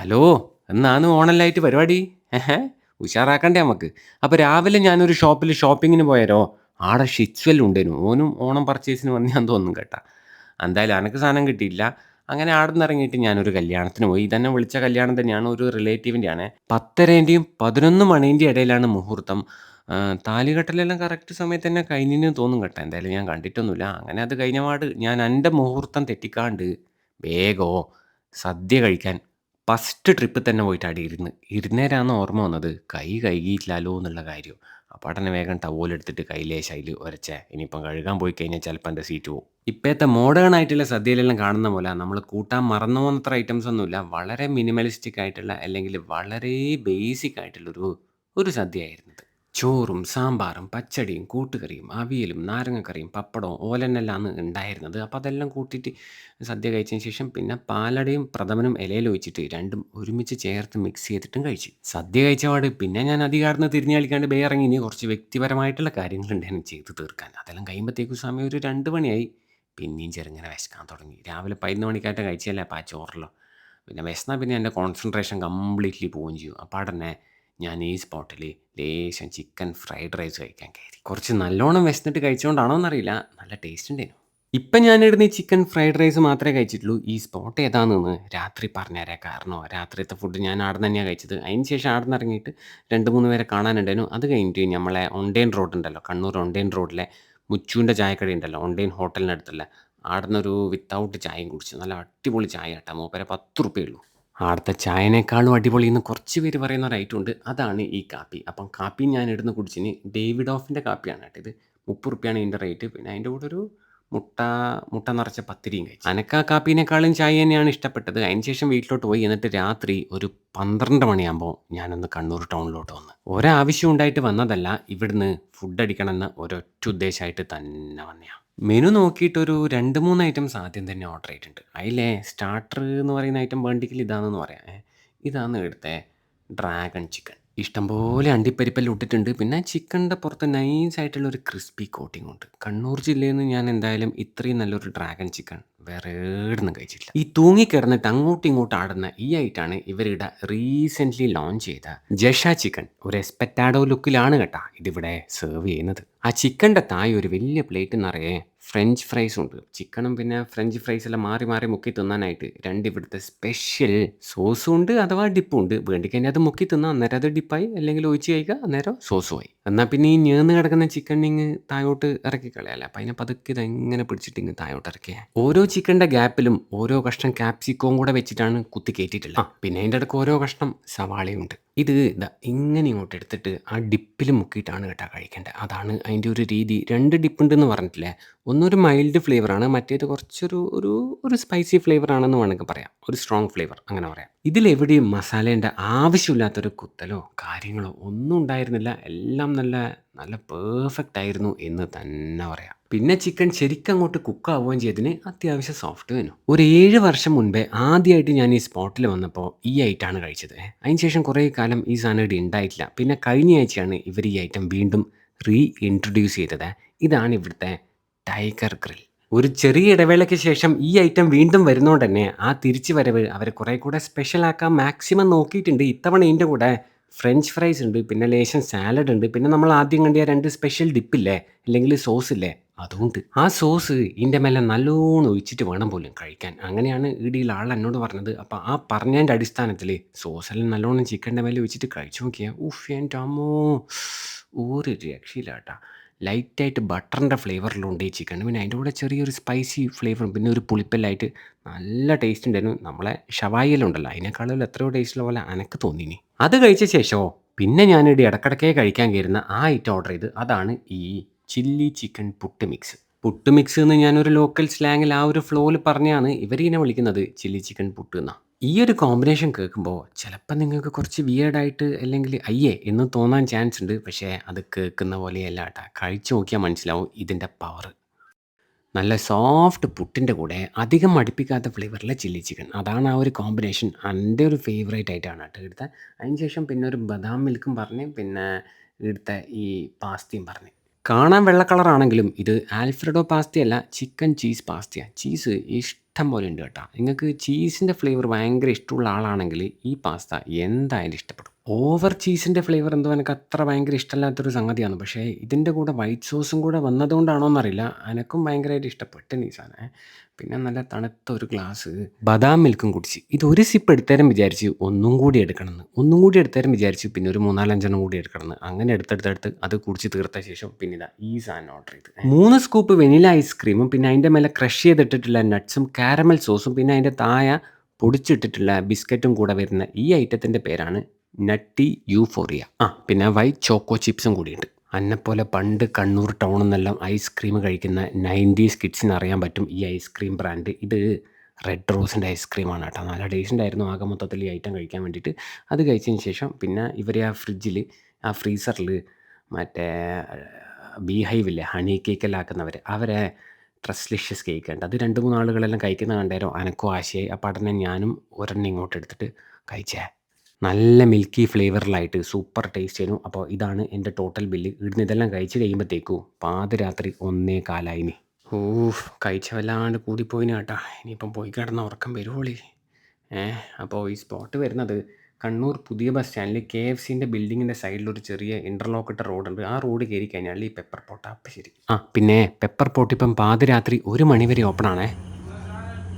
Hello എന്നാണ് ഓണലായിട്ട് പരിപാടി? ഏഹ് ഉഷാറാക്കണ്ടേ നമുക്ക്. അപ്പോൾ രാവിലെ ഞാനൊരു ഷോപ്പിൽ ഷോപ്പിങ്ങിന് പോയാലോ ആടെ ഷിച്വൽ ഉണ്ടേനു ഓനും ഓണം പർച്ചേസിന് വന്ന് ഞാൻ തോന്നും കേട്ടാ. എന്തായാലും അനക്ക് സാധനം കിട്ടിയില്ല. അങ്ങനെ ആടെ നിന്ന് ഇറങ്ങിയിട്ട് ഞാനൊരു കല്യാണത്തിന് പോയി. ഇതന്നെ വിളിച്ച കല്യാണം തന്നെയാണ് ഒരു റിലേറ്റീവിന്റെ ആണ് പത്തരേന്റെയും പതിനൊന്ന് മണീന്റെ ഇടയിലാണ് മുഹൂർത്തം. താലികെട്ടലെല്ലാം കറക്റ്റ് സമയത്ത് തന്നെ കഴിഞ്ഞു തോന്നും കേട്ടോ. എന്തായാലും ഞാൻ കണ്ടിട്ടൊന്നുമില്ല. അങ്ങനെ അത് കഴിഞ്ഞപാട് ഞാൻ എന്റെ മുഹൂർത്തം തെറ്റിക്കാണ്ട് വേഗോ സദ്യ കഴിക്കാൻ ഫസ്റ്റ് ട്രിപ്പ് തന്നെ പോയിട്ട് ഇരുന്ന്. ഇരുന്നേരാന്ന് ഓർമ്മ വന്നത്. കൈ കഴുകിയിട്ടില്ലല്ലോ എന്നുള്ള കാര്യം. അപ്പോൾ അടനെ വേഗം ടവലെടുത്തിട്ട് കയ്യിലെ ശൈൽ ഉരച്ചേ ഇനിയിപ്പം കഴുകാൻ പോയി കഴിഞ്ഞാൽ ചിലപ്പോൾ എന്റെ സീറ്റ് പോകും ഇപ്പോഴത്തെ മോഡേൺ ആയിട്ടുള്ള സദ്യയിലെല്ലാം കാണുന്ന പോലെ നമ്മൾ കൂട്ടാൻ മറന്നു പോകുന്നത്ര ഐറ്റംസ് ഒന്നുമില്ല വളരെ മിനിമലിസ്റ്റിക് ആയിട്ടുള്ള അല്ലെങ്കിൽ വളരെ ബേസിക് ആയിട്ടുള്ളൊരു ഒരു സദ്യയായിരുന്നത് ചോറും സാമ്പാറും പച്ചടിയും കൂട്ടുകറിയും അവിയലും നാരങ്ങക്കറിയും പപ്പടവും ഓലനെല്ലാം ഉണ്ടായിരുന്നത് അപ്പോൾ അതെല്ലാം കൂട്ടിയിട്ട് സദ്യ കഴിച്ചതിന് ശേഷം പിന്നെ പാലടയും പ്രഥമനും ഇലയിൽ ഒഴിച്ചിട്ട് രണ്ടും ഒരുമിച്ച് ചേർത്ത് മിക്സ് ചെയ്തിട്ടും കഴിച്ചു. സദ്യ കഴിച്ച പാട് പിന്നെ ഞാൻ അധികാരന്ന് തിരിഞ്ഞു കളിക്കാണ്ട് ബേ ഇനി കുറച്ച് വ്യക്തിപരമായിട്ടുള്ള കാര്യങ്ങളുണ്ടായിരുന്നു ചെയ്ത് തീർക്കാൻ. അതെല്ലാം കഴിയുമ്പോഴത്തേക്കും സമയം ഒരു രണ്ട് മണിയായി. പിന്നെയും ചെറുങ്ങനെ വിശക്കാൻ തുടങ്ങി. രാവിലെ പതിനൊന്ന് മണിക്കായിട്ട് കഴിച്ചല്ലേ അപ്പം ആ ചോറിലോ. പിന്നെ വിശന്നാൽ പിന്നെ എന്റെ കോൺസെൻട്രേഷൻ കംപ്ലീറ്റ്ലി പോവുകയും ചെയ്യും അപ്പോൾ തന്നെ ഞാൻ ഈ സ്പോട്ടിൽ ലേശം ചിക്കൻ ഫ്രൈഡ് റൈസ് കഴിക്കാൻ കയറി. കുറച്ച് നല്ലോണം വിശന്നിട്ട് കഴിച്ചുകൊണ്ടാണോ എന്നറിയില്ല. നല്ല ടേസ്റ്റ് ഉണ്ടായിരുന്നു ഇപ്പം ഞാനിടുന്ന ഈ ചിക്കൻ ഫ്രൈഡ് റൈസ് മാത്രമേ കഴിച്ചിട്ടുള്ളൂ. ഈ സ്പോട്ട് ഏതാണെന്ന് രാത്രി പറഞ്ഞുതരാം കാരണം? രാത്രിയത്തെ ഫുഡ് ഞാൻ അവിടെ തന്നെയാണ് കഴിച്ചത്. അതിന് ശേഷം അവിടെ നിന്ന് ഇറങ്ങിയിട്ട് രണ്ട് മൂന്ന് പേരെ കാണാനുണ്ടായിരുന്നു അത് കഴിഞ്ഞിട്ട് നമ്മളെ ഒണ്ടേൻ റോഡ് ഉണ്ടല്ലോ. കണ്ണൂർ ഒണ്ടേൻ റോഡിലെ മുച്ചുവിന്റെ ചായക്കട ഉണ്ടല്ലോ. ഒണ്ടേൻ ഹോട്ടലിനടുത്തല്ല അവിടെ നിന്നൊരു വിത്തൗട്ട് ചായയും കുടിച്ചു. നല്ല അടിപൊളി ചായ കേട്ടോ. മൂപ്പരെ പത്ത് റുപ്യേ ഉള്ളൂ. അവിടുത്തെ ചായനേക്കാളും അടിപൊളി എന്ന് കുറച്ച് പേര് പറയുന്ന ഒരു ഐറ്റം ഉണ്ട്. അതാണ് ഈ കാപ്പി. അപ്പം കാപ്പി ഞാൻ ഇടുന്ന കുടിച്ചിന് ഡേവിഡ് ഓഫിന്റെ കാപ്പിയാണ് കേട്ടോ ഇത്. മുപ്പത് റുപ്യാണ് ഇതിന്റെ റേറ്റ് പിന്നെ അതിന്റെ കൂടെ ഒരു മുട്ട മുട്ട നിറച്ച പത്തിരിയും കഴിച്ചു. അനക്ക ആ കാപ്പീനേക്കാളും ചായ തന്നെയാണ് ഇഷ്ടപ്പെട്ടത്. അതിന് ശേഷം വീട്ടിലോട്ട് പോയി. എന്നിട്ട് രാത്രി ഒരു പന്ത്രണ്ട് മണിയാകുമ്പോൾ ഞാനൊന്ന് കണ്ണൂർ ടൗണിലോട്ട് വന്ന്. ഒരാവശ്യം ഉണ്ടായിട്ട് വന്നതല്ല ഇവിടുന്ന് ഫുഡ് അടിക്കണമെന്ന് ഒരൊറ്റ ഉദ്ദേശമായിട്ട് തന്നെ വന്നതാണ് മെനു നോക്കിയിട്ടൊരു രണ്ട് മൂന്ന് ഐറ്റംസ് ആദ്യം തന്നെ ഓർഡർ ചെയ്തിട്ടുണ്ട്. അതിലേ സ്റ്റാർട്ടർ എന്ന് പറയുന്ന ഐറ്റം വേണ്ടിക്കൽ ഇതാണെന്ന് പറയാം. ഇതാണ് എടുത്തേ. ഡ്രാഗൺ ചിക്കൻ ഇഷ്ടംപോലെ അണ്ടിപ്പരിപ്പെല്ലാം ഇട്ടിട്ടുണ്ട്. പിന്നെ ചിക്കന്റെ പുറത്ത് നൈസ് ആയിട്ടുള്ള ഒരു ക്രിസ്പി കോട്ടിംഗ് ഉണ്ട്. കണ്ണൂർ ജില്ലയിൽ നിന്ന് ഞാൻ എന്തായാലും ഇത്രയും നല്ലൊരു ഡ്രാഗൺ ചിക്കൻ വേറെ ഒന്നും കഴിച്ചിട്ടില്ല. ഈ തൂങ്ങിക്കിടന്നിട്ട് അങ്ങോട്ടും ഇങ്ങോട്ടും ആടുന്ന ഈ ആയിട്ടാണ് ഇവരുടെ റീസെന്റ്ലി ലോഞ്ച് ചെയ്ത ജഷ ചിക്കൻ. ഒരു എസ്പെറ്റാഡോ ലുക്കിലാണ് കേട്ടാ ഇതിവിടെ സെർവ് ചെയ്യുന്നത്. ആ ചിക്കന്റെ താഴെ ഒരു വലിയ പ്ലേറ്റ് നിറയെ ഫ്രഞ്ച് ഫ്രൈസ് ഉണ്ട്. ചിക്കനും പിന്നെ ഫ്രഞ്ച് ഫ്രൈസ് എല്ലാം മാറി മാറി മുക്കി തിന്നാനായിട്ട് രണ്ട് ഇവിടുത്തെ സ്പെഷ്യൽ സോസും ഉണ്ട് അഥവാ ഡിപ്പും ഉണ്ട്. വേണ്ടി കഴിഞ്ഞാൽ അത് മുക്കി തിന്നാം അന്നേരം അത് ഡിപ്പായി അല്ലെങ്കിൽ ഒഴിച്ച് കഴിക്കുക അന്നേരം സോസുമായി എന്നാൽ പിന്നെ ഈ ഞേന്ന് കിടക്കുന്ന ചിക്കൻ ഇങ്ങ് താഴോട്ട് ഇറക്കി കളയാല്ലേ? അപ്പം അതിനെ പതുക്കെ ഇതെങ്ങനെ പിടിച്ചിട്ട് ഇങ്ങ് താഴോട്ട് ഇറക്കിയ. ഓരോ ചിക്കന്റെ ഗ്യാപ്പിലും ഓരോ കഷ്ണം കാപ്സിക്കോം കൂടെ വെച്ചിട്ടാണ് കുത്തി കയറ്റിയിട്ടുള്ളത് പിന്നെ അതിന്റെ ഇടയ്ക്ക് ഓരോ കഷ്ണം സവാളയും ഉണ്ട്. ഇത് ഇങ്ങനെ ഇങ്ങോട്ട് എടുത്തിട്ട് ആ ഡിപ്പിൽ മുക്കിയിട്ടാണ് കേട്ടോ കഴിക്കേണ്ടത്. അതാണ് അതിന്റെ ഒരു രീതി. രണ്ട് ഡിപ്പുണ്ട് എന്ന് പറഞ്ഞിട്ടില്ലേ? ഒന്നൊരു മൈൽഡ് ഫ്ലേവറാണ് മറ്റേത് കുറച്ചൊരു ഒരു ഒരു സ്പൈസി ഫ്ലേവർ ആണെന്ന് വേണമെങ്കിൽ പറയാം. ഒരു സ്ട്രോങ് ഫ്ലേവർ അങ്ങനെ പറയാം. ഇതിലെവിടെയും മസാലേന്റെ ആവശ്യമില്ലാത്തൊരു കുത്തലോ കാര്യങ്ങളോ ഒന്നും ഉണ്ടായിരുന്നില്ല. എല്ലാം നല്ല നല്ല പെർഫെക്റ്റ് ആയിരുന്നു എന്ന് തന്നെ പറയാം. പിന്നെ ചിക്കൻ ശരിക്കും അങ്ങോട്ട് കുക്ക് ആവുകയും ചെയ്തതിന് അത്യാവശ്യം സോഫ്റ്റ് വേണം ഒരു ഏഴ് വർഷം മുൻപേ ആദ്യമായിട്ട് ഞാൻ ഈ സ്പോട്ടിൽ വന്നപ്പോൾ ഈ ഐറ്റാണ് കഴിച്ചത്. അതിനുശേഷം കുറേ കാലം ഈ സാധനം ഇവിടെ ഉണ്ടായിട്ടില്ല. പിന്നെ കഴിഞ്ഞ ആഴ്ചയാണ് ഇവർ ഈ ഐറ്റം വീണ്ടും റീ ഇൻട്രൊഡ്യൂസ് ചെയ്തത്. ഇതാണ് ഇവിടുത്തെ ടൈഗർ ഗ്രിൽ ഒരു ചെറിയ ഇടവേളയ്ക്ക് ശേഷം ഈ ഐറ്റം വീണ്ടും വരുന്നതുകൊണ്ട് തന്നെ ആ തിരിച്ചു വരവ് അവർ കുറേ കൂടെ സ്പെഷ്യൽ ആക്കാൻ മാക്സിമം നോക്കിയിട്ടുണ്ട്. ഇത്തവണ ഇതിന്റെ കൂടെ ഫ്രഞ്ച് ഫ്രൈസ് ഉണ്ട് പിന്നെ ലേശം സാലഡ് ഉണ്ട്. പിന്നെ നമ്മൾ ആദ്യം കണ്ടിയ രണ്ട് സ്പെഷ്യൽ ഡിപ്പില്ലേ അല്ലെങ്കിൽ സോസ് ഇല്ലേ? അതുകൊണ്ട് ആ സോസ് ഇതിന്റെ മേലെ നല്ലോണം ഒഴിച്ചിട്ട് വേണം പോലും കഴിക്കാൻ. അങ്ങനെയാണ് ഇടിയിൽ ആൾ എന്നോട് പറഞ്ഞത്. അപ്പോൾ ആ പറഞ്ഞതിന്റെ അടിസ്ഥാനത്തിൽ സോസെല്ലാം നല്ലോണം ചിക്കന്റെ മേലെ ഒഴിച്ചിട്ട് കഴിച്ചു നോക്കിയാൽ ഉഫ് എന്റെ അമ്മോ. ഒരു രക്ഷയില്ല ലൈറ്റായിട്ട് ബട്ടറിന്റെ ഫ്ലേവറിലുണ്ട് ഈ ചിക്കൻ പിന്നെ അതിന്റെ കൂടെ ചെറിയൊരു സ്പൈസി ഫ്ലേവറും പിന്നെ ഒരു പുളിപ്പെല്ലായിട്ട് നല്ല ടേസ്റ്റ് ഉണ്ടായിരുന്നു. നമ്മളെ ഷവായിലുണ്ടല്ലോ അതിനേക്കാളും എത്രയോ ടേസ്റ്റുള്ള പോലെ അനക്ക് തോന്നിനി അത് കഴിച്ച ശേഷമോ പിന്നെ ഞാനിവിടെ ഇടക്കിടക്കേ കഴിക്കാൻ കയറുന്ന ആ ഐറ്റം ഓർഡർ ചെയ്ത് അതാണ് ഈ chilli chicken puttu mix puttu mix എന്ന് ഞാനൊരു ലോക്കൽ സ്ലാങ്ങിൽ ആ ഒരു ഫ്ലോയിൽ പറഞ്ഞാണ് ഇവരിങ്ങനെ വിളിക്കുന്നത് ചില്ലി ചിക്കൻ പുട്ട് എന്നാണ് ഈ ഒരു കോമ്പിനേഷൻ കേൾക്കുമ്പോൾ ചിലപ്പോൾ നിങ്ങൾക്ക് കുറച്ച് വിയേർഡായിട്ട് അല്ലെങ്കിൽ അയ്യേ എന്ന് തോന്നാൻ ചാൻസ് ഉണ്ട്. പക്ഷേ അത് കേൾക്കുന്ന പോലെയല്ല കേട്ടോ. കഴിച്ചു നോക്കിയാൽ മനസ്സിലാവും ഇതിന്റെ പവർ നല്ല സോഫ്റ്റ് പുട്ടിന്റെ കൂടെ അധികം മടുപ്പിക്കാത്ത ഫ്ലേവറിലെ ചില്ലി ചിക്കൻ അതാണ് ആ ഒരു കോമ്പിനേഷൻ എന്റെ ഒരു ഫേവറേറ്റ് ആയിട്ടാണ് എടുത്ത. അതിന് ശേഷം പിന്നെ ഒരു ബദാം മിൽക്കും പറഞ്ഞ് പിന്നെ എടുത്ത ഈ പാസ്തയും പറഞ്ഞ്. കാണാൻ വെള്ള കളറാണെങ്കിലും ഇത് ആൽഫ്രഡോ പാസ്തയല്ല ചിക്കൻ ചീസ് പാസ്തയാണ് ചീസ് ഇഷ്ടം ഇഷ്ടം പോലെ ഉണ്ട് കേട്ടോ. നിങ്ങൾക്ക് ചീസിന്റെ ഫ്ലേവർ ഭയങ്കര ഇഷ്ടമുള്ള ആളാണെങ്കിൽ ഈ പാസ്ത എന്തായാലും ഇഷ്ടപ്പെടും. ഓവർ ചീസിന്റെ ഫ്ലേവർ എന്തോ എനിക്ക് അത്ര ഭയങ്കര ഇഷ്ടമല്ലാത്തൊരു സംഗതിയാണ്. പക്ഷേ ഇതിന്റെ കൂടെ വൈറ്റ് സോസും കൂടെ വന്നതുകൊണ്ടാണോ എന്നറിയില്ല എനക്കും ഭയങ്കരമായിട്ട് ഇഷ്ടപ്പെട്ടു ഈ സാധനം പിന്നെ നല്ല തണുത്ത ഒരു ഗ്ലാസ് ബദാം മിൽക്കും കുടിച്ച്. ഇത് ഒരു സിപ്പ് എടുത്തേരം വിചാരിച്ച് ഒന്നും കൂടി എടുക്കണമെന്ന് ഒന്നും കൂടി എടുത്തേരം വിചാരിച്ച് പിന്നെ ഒരു മൂന്നാലഞ്ചെണ്ണം കൂടി എടുക്കണമെന്ന് അങ്ങനെ എടുത്തെടുത്തെടുത്ത് അത് കുടിച്ച് തീർത്ത ശേഷം പിന്നെ ഇതാ ഈ സാധനം ഓർഡർ ചെയ്ത്. മൂന്ന് സ്കൂപ്പ് വെനില ഐസ്ക്രീമും പിന്നെ അതിന്റെ മേലെ ക്രഷ് ചെയ്തിട്ടിട്ടുള്ള നട്ട്സും കാരമൽ സോസും പിന്നെ അതിന്റെ തായ പൊടിച്ചിട്ടിട്ടുള്ള ബിസ്ക്കറ്റും കൂടെ വരുന്ന ഈ ഐറ്റത്തിന്റെ പേരാണ് നട്ടി യൂഫോറിയ ആ പിന്നെ വൈറ്റ് ചോക്കോ ചിപ്സും കൂടിയുണ്ട്. അന്നെപ്പോലെ പണ്ട് കണ്ണൂർ ടൗണിൽ നിന്നെല്ലാം ഐസ്ക്രീം കഴിക്കുന്ന നയന്റീസ് കിഡ്സിന് അറിയാൻ പറ്റും ഈ ഐസ്ക്രീം ബ്രാൻഡ് ഇത് റെഡ് റോസിന്റെ ഐസ്ക്രീമാണ് കേട്ടോ. നല്ല ടേസ്റ്റ് ഉണ്ടായിരുന്നു ആകെ മൊത്തത്തിൽ ഈ ഐറ്റം കഴിക്കാൻ വേണ്ടിയിട്ട്. അത് കഴിച്ചതിന് ശേഷം പിന്നെ ഇവർ ആ ഫ്രിഡ്ജിൽ ആ ഫ്രീസറിൽ മറ്റേ ബീ ഹൈവില്ലേ ഹണി കേക്കെല്ലാം ആക്കുന്നവർ അവരെ ട്രസ്ലിഷ്യസ് കേക്ക് ഉണ്ട് അത് രണ്ട് മൂന്ന് ആളുകളെല്ലാം കഴിക്കുന്ന കണ്ടായിരുന്നു അനക്കും ആശയായി. ആ പഠനം ഞാനും ഒരെണ്ണം ഇങ്ങോട്ട് എടുത്തിട്ട് കഴിച്ചേ. നല്ല മിൽക്കി ഫ്ലേവറിലായിട്ട് സൂപ്പർ ടേസ്റ്റ് ആയിരുന്നു അപ്പോൾ ഇതാണ് എന്റെ ടോട്ടൽ ബില്ല് ഇവിടുന്ന് ഇതെല്ലാം കഴിച്ച് കഴിയുമ്പോഴത്തേക്കും പാതിരാത്രി ഒന്നേ കാലായിനി ഓ കഴിച്ച വല്ലാണ്ട് കൂടിപ്പോയിന് കേട്ടാ. ഇനിയിപ്പം പോയി കിടന്ന ഉറക്കം വരുവോളി. ഏ അപ്പോൾ ഈ സ്പോട്ട് വരുന്നത് കണ്ണൂർ പുതിയ ബസ് സ്റ്റാൻഡിൽ കെ എഫ് സിന്റെ ബിൽഡിങ്ങിന്റെ സൈഡിൽ ഒരു ചെറിയ ഇന്റർലോക്കിട്ട റോഡുണ്ട് ആ റോഡ് കയറി കഴിഞ്ഞാൽ ഈ പെപ്പർ പോട്ട് അപ്പം ശരി ആ പിന്നെ പെപ്പർ പോട്ട് ഇപ്പം പാതിരാത്രി ഒരു മണിവരെ ഓപ്പൺ ആണേ.